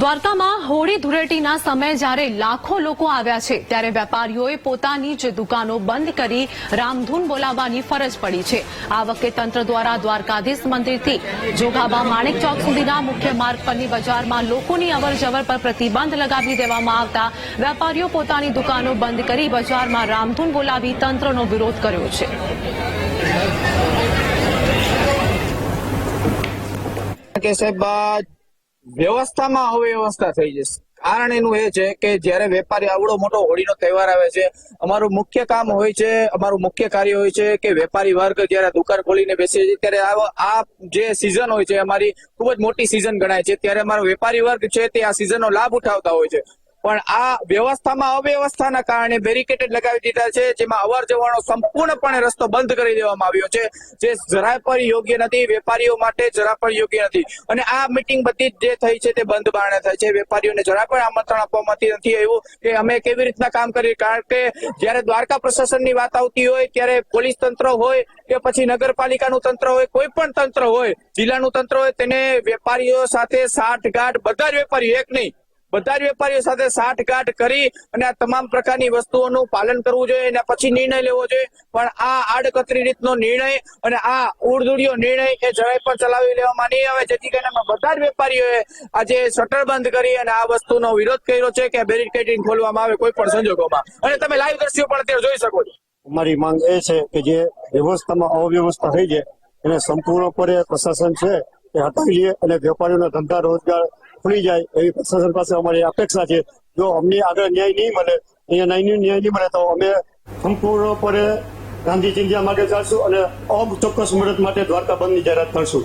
દ્વારકામાં હોળી ધૂળેટીના સમયે જ્યારે લાખો લોકો આવ્યા છે, ત્યારે વેપારીઓએ પોતાની જ દુકાનો બંધ કરી રામધૂન બોલાવવાની ફરજ પડી છે. આ વખતે તંત્ર દ્વારા દ્વારકાધીશ મંદિરથી જોગાબા માણેક ચોક સુધીના મુખ્ય માર્ગ પરની બજારમાં લોકોની અવરજવર પર પ્રતિબંધ લગાવી દેવામાં આવતા વેપારીઓ પોતાની દુકાનો બંધ કરી બજારમાં રામધૂન બોલાવી તંત્રનો વિરોધ કર્યો છે. કે સાહેબ વ્યવસ્થામાં અવ્યવસ્થા થઈ જશે. કારણ એનું એ છે કે જ્યારે વેપારી આવડો મોટો હોળીનો તહેવાર આવે છે, અમારું મુખ્ય કામ હોય છે, અમારું મુખ્ય કાર્ય હોય છે કે વેપારી વર્ગ જ્યારે દુકાન ખોલીને બેસે છે, ત્યારે આ- જે સિઝન હોય છે, અમારી ખૂબ જ મોટી સિઝન ગણાય છે. ત્યારે અમારો વેપારી વર્ગ છે તે આ સિઝનનો લાભ ઉઠાવતા હોય છે. પણ આ વ્યવસ્થામાં અવ્યવસ્થાના કારણે બેરિકેટેડ લગાવી દીધા છે, જેમાં અવર જવાનો સંપૂર્ણપણે રસ્તો બંધ કરી દેવામાં આવ્યો છે, જે જરાય પણ યોગ્ય નથી, વેપારીઓ માટે જરા પણ યોગ્ય નથી. અને આ મીટિંગ બધી જ થઈ છે તે બંધ બારણે થાય છે, વેપારીઓને જરા પણ આમંત્રણ આપવામાં નથી આવ્યું કે અમે કેવી રીતના કામ કરીએ? કારણ કે જ્યારે દ્વારકા પ્રશાસનની વાત આવતી હોય, ત્યારે પોલીસ તંત્ર હોય કે પછી નગરપાલિકાનું તંત્ર હોય, કોઈ પણ તંત્ર હોય, જિલ્લાનું તંત્ર હોય, તેને વેપારીઓ સાથે સાઠગાંઠ, બધા જ વેપારીઓ, એક નહીં. બધા જ વેપારીઓ સાથે સાઠગાંઠ કરી અને આ તમામ પ્રકારની વસ્તુઓનું પાલન કરવું જોઈએ અને પછી નિર્ણય લેવો જોઈએ. પણ આ આડકતરી રીતનો નિર્ણય અને આ ઉડદુડિયો નિર્ણય એ જરાય પણ ચલાવી લેવામાં નહીં આવે. જેથી કરીને બધા જ વેપારીઓએ આજે શટર બંધ કરી અને આ વસ્તુનો વિરોધ કર્યો છે કે બેરિકેડિંગ ખોલવામાં આવે કોઈ પણ સંજોગોમાં. અને તમે લાઈવ દ્રશ્યો પણ અત્યારે જોઈ શકો છો. અમારી માંગ એ છે કે જે વ્યવસ્થામાં અવ્યવસ્થા થઈ છે, એને સંપૂર્ણપણે પ્રશાસન છે એ હટાવી અને વેપારીઓના ધંધા રોજગાર ખુલી જાય એવી પ્રશાસન પાસે અમારી અપેક્ષા છે. જો અમને આગળ ન્યાય નહીં મળે, અહીંયા ન્યાય ન્યાય નહીં મળે તો અમે સંપૂર્ણપણે ગાંધી ચિંધ્યા માટે ચાલશું અને અચોક્કસ મુદત માટે દ્વારકા બંધની જાહેરાત કરશું.